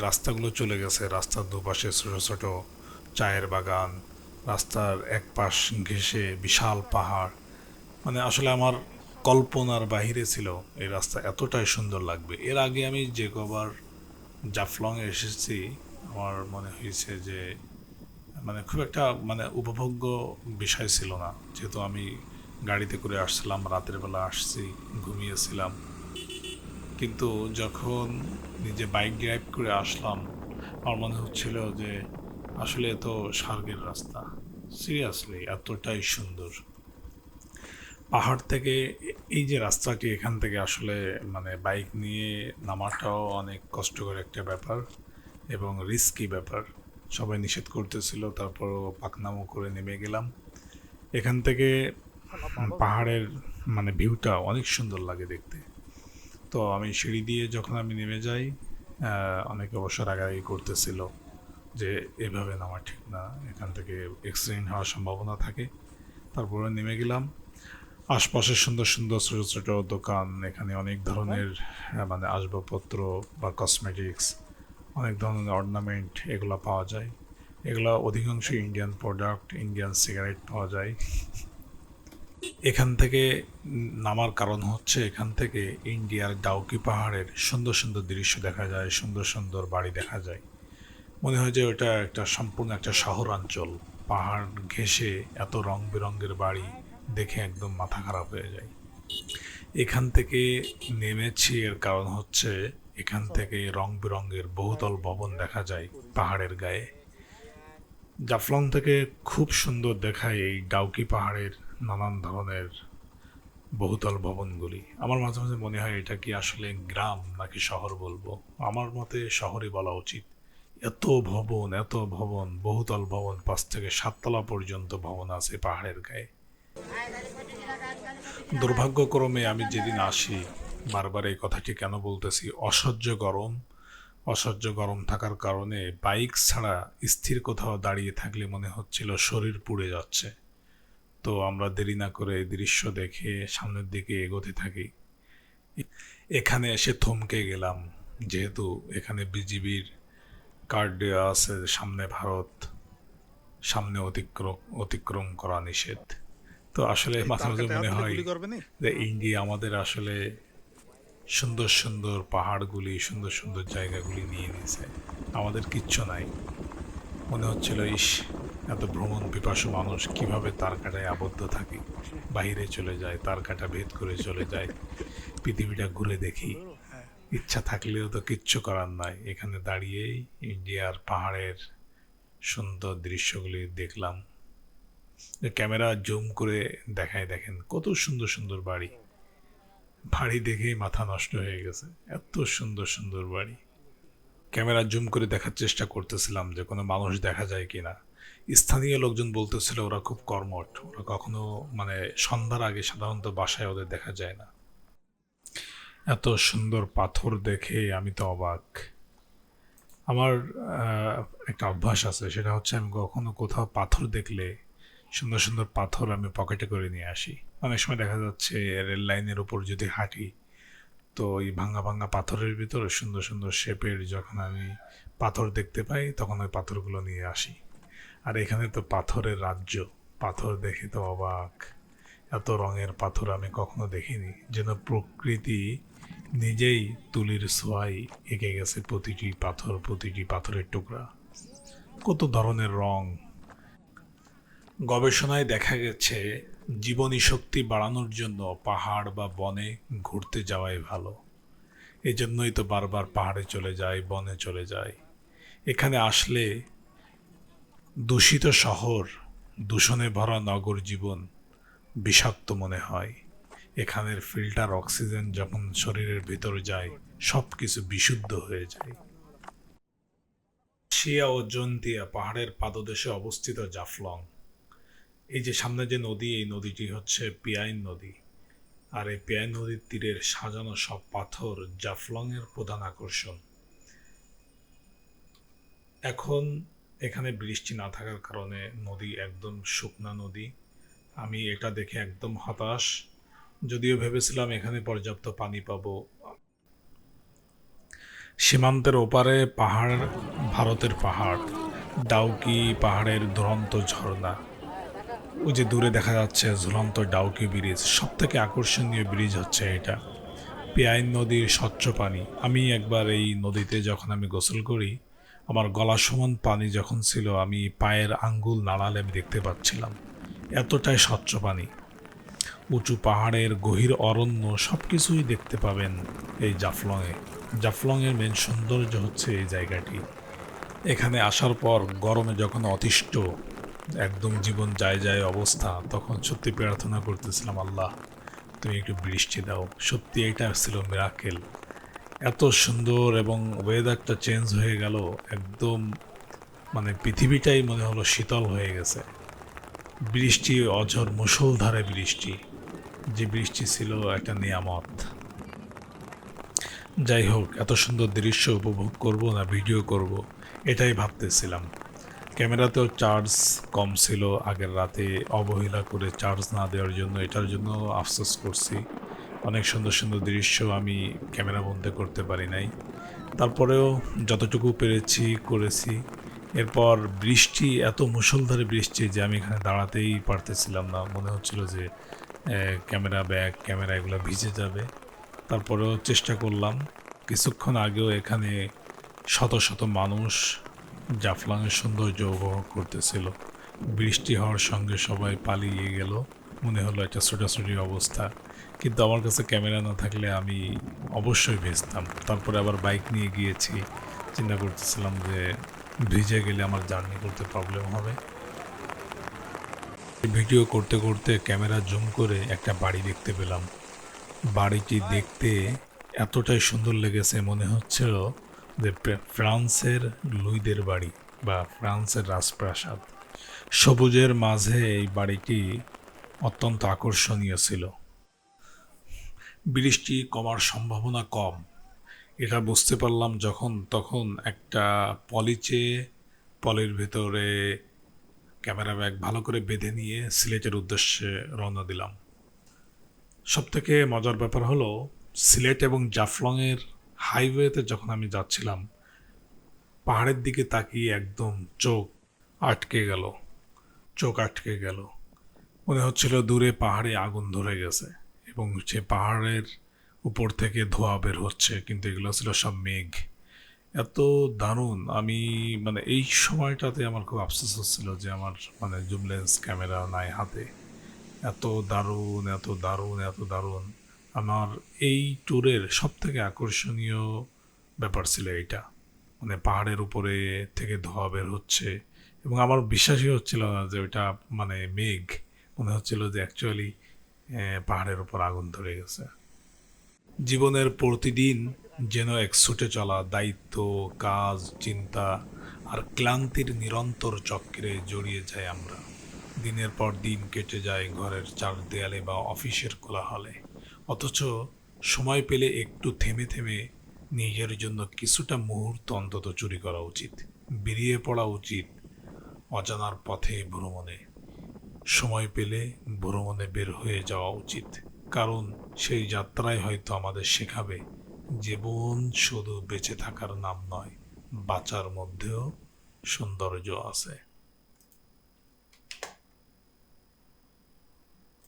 রাস্তাগুলো চলে গেছে। রাস্তার দুপাশে ছোটো ছোটো চায়ের বাগান, রাস্তার এক পাশ ঘেঁষে বিশাল পাহাড়। মানে আসলে আমার কল্পনার বাহিরে ছিল এই রাস্তা এতটাই সুন্দর লাগবে। এর আগে আমি যে কবার জাফলংয়ে এসেছি, আমার মনে হয়েছে যে মানে খুব একটা মানে উপভোগ্য বিষয় ছিল না। যেহেতু আমি গাড়িতে করে আসছিলাম, রাতের বেলা আসছি, ঘুমিয়েছিলাম। কিন্তু যখন নিজে বাইক ড্রাইভ করে আসলাম আমার মনে হচ্ছিল যে আসলে এ তো স্বর্গের রাস্তা। সিরিয়াসলি এতটাই সুন্দর। পাহাড় থেকে এই যে রাস্তাটি এখান থেকে আসলে মানে বাইক নিয়ে নামাটাও অনেক কষ্টকর একটা ব্যাপার এবং রিস্কি ব্যাপার। সবাই নিষেধ করতেছিল তারপরও পাকনামো করে নেমে গেলাম। এখান থেকে পাহাড়ের মানে ভিউটা অনেক সুন্দর লাগে দেখতে। তো আমি সিঁড়ি দিয়ে যখন আমি নেমে যাই অনেকে অবশ্য রাগারাগি করতেছিল যে এভাবে নামা ঠিক না এখান থেকে অ্যাক্সিডেন্ট হওয়ার সম্ভাবনা থাকে। তারপরে নেমে গেলাম। আশপাশে সুন্দর সুন্দর ছোটো ছোটো দোকান এখানে অনেক ধরনের মানে আসবাবপত্র বা কসমেটিক্স অনেক ধরনের অর্নামেন্ট এগুলো পাওয়া যায়। এগুলো অধিকাংশ ইন্ডিয়ান প্রোডাক্ট ইন্ডিয়ান সিগারেট পাওয়া যায়। এখান থেকে নামার কারণ হচ্ছে এখান থেকে ইন্ডিয়ার ডাউকি পাহাড়ের সুন্দর সুন্দর দৃশ্য দেখা যায়, সুন্দর সুন্দর বাড়ি দেখা যায়। মনে হয় যে ওটা একটা সম্পূর্ণ একটা শহরাঞ্চল। পাহাড় ঘেঁষে এত রং বেরঙের বাড়ি দেখে একদম মাথা খারাপ হয়ে যায়। এখান থেকে নেমেছি এর কারণ হচ্ছে এখান থেকে রং বেরঙের বহুতল ভবন দেখা যায় পাহাড়ের গায়ে। জাফলং থেকে খুব সুন্দর দেখায় এই ডাউকি পাহাড়ের নানান ধরনের বহুতল ভবনগুলি। আমার মাঝে মাঝে মনে হয় এটা কি আসলে গ্রাম নাকি শহর বলব। আমার মতে শহরই বলা উচিত। এত ভবন এত ভবন, বহুতল ভবন, পাঁচ থেকে সাততলা পর্যন্ত ভবন আছে পাহাড়ের গায়ে। দুর্ভাগ্যক্রমে আমি যেদিন আসি, বারবার এই কথাটি কেন বলতেছি? অসহ্য গরম। অসহ্য গরম থাকার কারণে বাইক ছাড়া স্থির কোথাও দাঁড়িয়ে থাকলে মনে হচ্ছিল শরীর পুড়ে যাচ্ছে। তো আমরা দেরি না করে দৃশ্য দেখে সামনের দিকে এগোতে থাকি। এখানে এসে থমকে গেলাম যেহেতু এখানে বিজিবির কার্ড দেওয়া আছে সামনে ভারত সামনে অতিক্রম অতিক্রম করা নিষেধ। তো আসলে মাঝে মাঝে মনে হয় যে ইন্ডিয়া আমাদের আসলে সুন্দর সুন্দর পাহাড়গুলি সুন্দর সুন্দর জায়গাগুলি নিয়ে নিয়েছে। আমাদের কিচ্ছু নাই। মনে হচ্ছিল, ইস, এত ভ্রমণ পিপাসু মানুষ কীভাবে তার কাটায় আবদ্ধ থাকে? বাইরে চলে যায়, তার কাটা ভেদ করে চলে যায়। পৃথিবীটা ঘুরে দেখি। ইচ্ছা থাকলেও তো কিচ্ছু করার নাই। এখানে দাঁড়িয়েই ইন্ডিয়ার পাহাড়ের সুন্দর দৃশ্যগুলি দেখলাম। ক্যামেরা জুম করে দেখায় দেখেন, কত সুন্দর সুন্দর বাড়ি। বাড়ি দেখেই মাথা নষ্ট হয়ে গেছে। এত সুন্দর সুন্দর বাড়ি। ক্যামেরা জুম করে দেখার চেষ্টা করতেছিলাম যে কোনো মানুষ দেখা যায় কিনা। স্থানীয় লোকজন বলতেছিল ওরা খুব কর্মঠ। ওরা কখনো মানে সন্ধ্যার আগে সাধারণত বাসায় ওদের দেখা যায় না। এত সুন্দর পাথর দেখে আমি তো অবাক। আমার একটা অভ্যাস আছে, সেটা হচ্ছে আমি কখনো কোথাও পাথর দেখলে সুন্দর সুন্দর পাথর আমি পকেটে করে নিয়ে আসি। অনেক সময় দেখা যাচ্ছে রেল লাইনের উপর যদি হাঁটি তো এই ভাঙা ভাঙা পাথরের ভিতর সুন্দর সুন্দর শেপের যখন আমি পাথর দেখতে পাই, তখন ওই পাথরগুলো নিয়ে আসি। আর এখানে তো পাথরের রাজ্য। পাথর দেখে তো অবাক। এত রঙের পাথর আমি কখনো দেখিনি। যেন প্রকৃতি নিজেই তুলির ছোঁয়াই এঁকে গেছে প্রতিটি পাথর, প্রতিটি পাথরের টুকরা। কত ধরনের রং! গবেষণায় দেখা গেছে, জীবনী শক্তি বাড়ানোর জন্য পাহাড় বা বনে ঘুরতে যাওয়াই ভালো। এজন্যই তো বারবার পাহাড়ে চলে যায় বনে চলে যায় এখানে আসলে দূষিত শহর, দূষণে ভরা নগর জীবন বিষাক্ত মনে হয়। এখানের ফিল্টার অক্সিজেন যখন শরীরের ভিতর যায় সব কিছু বিশুদ্ধ হয়ে যায়। শিয়া ও জন্তিয়া পাহাড়ের পাদদেশে অবস্থিত জাফলং। এই যে সামনে যে নদী, এই নদীটি হচ্ছে পিয়াইন নদী। আর এই পিয়াইন নদীর তীরের সাজানো সব পাথর জাফলং এর প্রধান আকর্ষণ। এখন এখানে বৃষ্টি না থাকার কারণে নদী একদম শুকনা নদী। আমি এটা দেখে একদম হতাশ। যদিও ভেবেছিলাম এখানে পর্যাপ্ত পানি পাবো। সীমান্তের ওপারে পাহাড়, ভারতের পাহাড়। ডাউকি পাহাড়ের দুরন্ত ঝর্ণা। ওই যে দূরে দেখা যাচ্ছে ঝুলন্ত ডাউকি ব্রিজ সব থেকে আকর্ষণীয় ব্রিজ হচ্ছে এটা। পেয়াইন নদীর স্বচ্ছ পানি। আমি একবার এই নদীতে যখন আমি গোসল করি, আমার গলা সমান পানি যখন ছিল, আমি পায়ের আঙ্গুল নাড়ালে আমি দেখতে পাচ্ছিলাম, এতটাই স্বচ্ছ পানি। উঁচু পাহাড়ের গভীর অরণ্য সব কিছুই দেখতে পাবেন এই জাফলংয়ে। জাফলংয়ের মেন সৌন্দর্য হচ্ছে এই জায়গাটি। এখানে আসার পর গরমে যখন অতিষ্ঠ একদম জীবন যায় যায় অবস্থা, তখন সত্যি প্রার্থনা করতেছিলাম, আল্লাহ, তুমি একটু বৃষ্টি দাও। সত্যি এটা ছিল মিরাকেল এত সুন্দর এবং ওয়েদারটা চেঞ্জ হয়ে গেল, একদম মানে পৃথিবীটাই মনে হলো শীতল হয়ে গেছে। বৃষ্টি, অঝর, মুষলধারে বৃষ্টি, যে বৃষ্টি ছিল একটা নিয়ামত। যাই হোক, এত সুন্দর দৃশ্য উপভোগ করব না ভিডিও করব, এটাই ভাবতেছিলাম। ক্যামেরাতেও চার্জ কম ছিল, আগের রাতে অবহেলা করে চার্জ না দেওয়ার জন্য, এটার জন্য আফসোস করছি। অনেক সুন্দর সুন্দর দৃশ্য আমি ক্যামেরা বন্ধে করতে পারি নাই। তারপরেও যতটুকু পেরেছি, করেছি। এরপর বৃষ্টি, এত মুষলধারে বৃষ্টি যে আমি এখানে দাঁড়াতেই পারতেছিলাম না। মনে হচ্ছিল যে ক্যামেরা ব্যাগ, ক্যামেরা এগুলো ভিজে যাবে। তারপরেও চেষ্টা করলাম। কিছুক্ষণ আগেও এখানে শত শত মানুষ জাফলংয়ের সৌন্দর্য উপভোগ করতেছিল। বৃষ্টি হওয়ার সঙ্গে সবাই পালিয়ে গেল। মনে হলো একটা ছোটাছুটি অবস্থা। কিন্তু আমার কাছে ক্যামেরা না থাকলে আমি অবশ্যই ভেজতাম তারপরে আবার বাইক নিয়ে গিয়েছি। চিন্তা করতেছিলাম যে ভিজে গেলে আমার জার্নি করতে প্রবলেম হবে। ভিডিও করতে করতে ক্যামেরা জুম করে একটা বাড়ি দেখতে পেলাম। বাড়িটি দেখতে এতটাই সুন্দর লেগেছে, মনে হচ্ছিল যে ফ্রান্সের লুইদের বাড়ি বা ফ্রান্সের রাজপ্রাসাদ। সবুজের মাঝে এই বাড়িটি অত্যন্ত আকর্ষণীয় ছিল। বৃষ্টি কমার সম্ভাবনা কম। এটা বুঝতে পারলাম যখন, তখন একটা পলিচে, পলির ভেতরে ক্যামেরা ব্যাগ ভালো করে বেঁধে নিয়ে সিলেটের উদ্দেশ্যে রওনা দিলাম। সবথেকে মজার ব্যাপার হলো, সিলেট এবং জাফলংয়ের হাইওয়েতে যখন আমি যাচ্ছিলাম, পাহাড়ের দিকে তাকিয়ে একদম চোখ আটকে গেল, চোখ আটকে গেল। মনে হচ্ছিল দূরে পাহাড়ে আগুন ধরে গেছে এবং সে পাহাড়ের উপর থেকে ধোঁয়া বের হচ্ছে, কিন্তু এগুলো ছিল সব মেঘ। এত দারুণ, আমি মানে এই সময়টাতে আমার খুব আফসোস হচ্ছিল যে আমার মানে জুম লেন্স ক্যামেরা নাই হাতে। এত দারুণ এত দারুণ এত দারুণ। আমার এই ট্যুরের সব থেকে আকর্ষণীয় ব্যাপার ছিল এইটা। মানে পাহাড়ের উপরে থেকে ধোয়া বের হচ্ছে এবং আমার বিশ্বাসই হচ্ছিল না যে ওইটা মানে মেঘ। মনে হচ্ছিল যে অ্যাকচুয়ালি পাহাড়ের উপর আগুন ধরে গেছে। জীবনের প্রতিদিন যেন এক ছুটে চলা দায়িত্ব, কাজ, চিন্তা আর ক্লান্তির নিরন্তর চক্রে জড়িয়ে যাই আমরা। দিনের পর দিন কেটে যায় ঘরের চার দেয়ালে বা অফিসের কোলাহলে। অথচ সময় পেলে একটু থেমে থেমে নিজের জন্য কিছুটা মুহূর্ত অন্তত চুরি করা উচিত, বেরিয়ে পড়া উচিত অজানার পথে ভ্রমণে। সময় পেলে ভ্রমণে বের হয়ে যাওয়া উচিত, কারণ সেই যাত্রায় হয়তো আমাদের শেখাবে জীবন শুধু বেঁচে থাকার নাম নয়, বাঁচার মধ্যেও সৌন্দর্য আছে।